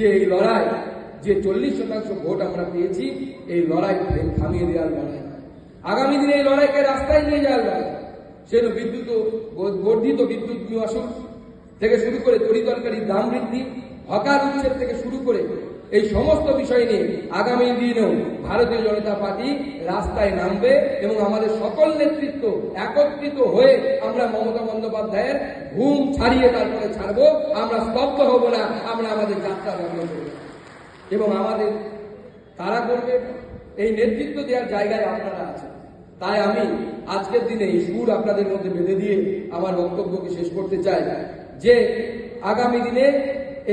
যে এই লড়াই, যে চল্লিশ শতাংশ ভোট আমরা পেয়েছি, এই লড়াই থামিয়ে দেওয়ার লড়াই আগামী দিনে এই লড়াইকে রাস্তায় নিয়ে যাওয়ার লড়াই সেজন্য বিদ্যুৎ বর্ধিত বিদ্যুৎ নিবাসন থেকে শুরু করে তরিতরকারির দাম বৃদ্ধি, হকার উচ্ছেদ থেকে শুরু করে এই সমস্ত বিষয় নিয়ে আগামী দিনেও ভারতীয় জনতা পার্টি রাস্তায় নামবে এবং আমাদের সকল নেতৃত্ব একত্রিত হয়ে আমরা মমতা বন্দ্যোপাধ্যায়ের ঘুম ছাড়িয়ে তারপরে ছাড়বো, আমরা স্তব্ধ হব না, আমরা আমাদের যাত্রা বন্ধ করব। এবং আমাদের তারা করবে, এই নেতৃত্ব দেওয়ার জায়গায় আপনারা আছেন। তাই আমি আজকের দিনে এই সুর আপনাদের মধ্যে বেঁধে দিয়ে আমার বক্তব্যকে শেষ করতে চাই যে আগামী দিনে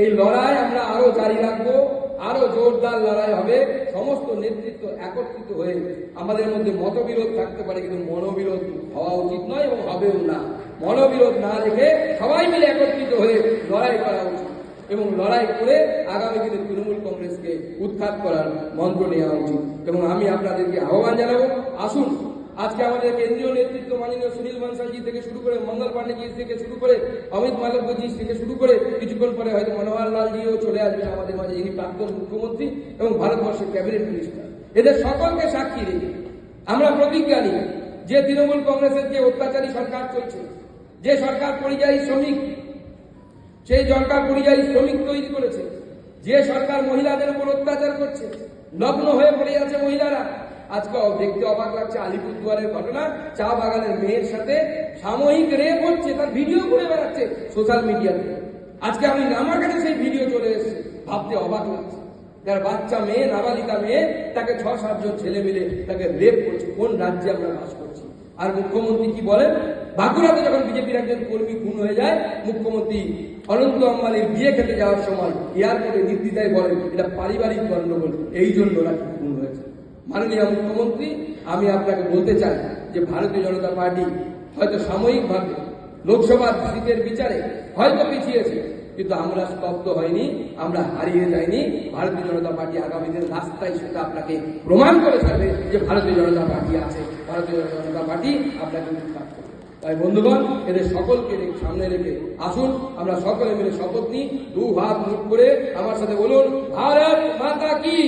এই লড়াই আমরা আরও জারি রাখব আরও জোরদার লড়াই হবে। সমস্ত নেতৃত্ব একত্রিত হয়ে আমাদের মধ্যে মতবিরোধ থাকতে পারে, কিন্তু মনোবিরোধ হওয়া উচিত নয় এবং হবেও না। মনোবিরোধ না রেখে সবাই মিলে একত্রিত হয়ে লড়াই করা উচিত এবং লড়াই করে আগামী দিনে তৃণমূল কংগ্রেসকে উৎখাত করার মন্ত্র নেওয়া উচিত। এবং আমি আপনাদেরকে আহ্বান জানাব, আসুন আজকে আমাদের কেন্দ্রীয় নেতৃত্ব মাননীয় সুনীল বানসালজি থেকে শুরু করে মঙ্গল পান্ডেজি থেকে শুরু করে অমিত মালব্যজি থেকে শুরু করে কিছুক্ষণ পরে হয়তো মনোহর লালজিও চলে আসবেন আমাদের মাঝে, ইনি প্রাক্তন মুখ্যমন্ত্রী এবং ভারতবর্ষের ক্যাবিনেট মিনিস্টার। এদের সকলকে সাক্ষী রেখে আমরা প্রতিজ্ঞা নিই যে তৃণমূল কংগ্রেসের যে অত্যাচারী সরকার চলছে, যে সরকার পরিযায়ী শ্রমিক, সেই সরকার পরিযায়ী শ্রমিক তৈরি করেছে, যে সরকার মহিলাদের উপর অত্যাচার করছে, লগ্ন হয়ে পড়ে আছে আজকে দেখতে অবাক লাগছে, আলিপুরদুয়ারের ঘটনা। চা বাগানের মেয়ের সাথে সাময়িক রেপ হচ্ছে, তার ভিডিও করে বেড়াচ্ছে সোশ্যাল মিডিয়াতে আজকে আমি আমার কাছে সেই ভিডিও চলে এসেছে, ভাবতে অবাক লাগছে। যার বাচ্চা মেয়ে, নাবালিকা মেয়ে, তাকে ছ সাতজন ছেলে মিলে তাকে রেপ করছে। কোন রাজ্যে আমরা বাস করছি? আর মুখ্যমন্ত্রী কি বলেন? বাঁকুড়াতে যখন বিজেপির একজন কর্মী খুন হয়ে যায়, মুখ্যমন্ত্রী অনন্ত আম্বানির বিয়ে খেতে যাওয়ার সময় এয়ারপোর্টে নির্দিদায় বলেন, এটা পারিবারিক গণ্ডগোল, এই জন্য নাকি খুন হয়েছে। মাননীয় মুখ্যমন্ত্রী, আমি আপনাকে বলতে চাই যে ভারতীয় জনতা পার্টি হয়তো সাময়িকভাবে লোকসভার সিটের বিচারে হয়তো পিছিয়েছে, কিন্তু আমরা স্তব্ধ হয়নি, আমরা হারিয়ে যাইনি। ভারতীয় জনতা পার্টি আগামী দিন রাস্তায় সেটা আপনাকে প্রমাণ করে ছাড়বে যে ভারতীয় জনতা পার্টি আছে। ভারতীয় জনতা পার্টি আপনাকে করবে। তাই বন্ধুগণ, এদের সকলকে সামনে রেখে আসুন। আমরা সকলে মিলে শপথ নিই। দু হাত মুখ করে আমার সাথে বলুন, ভারত মাতা কি?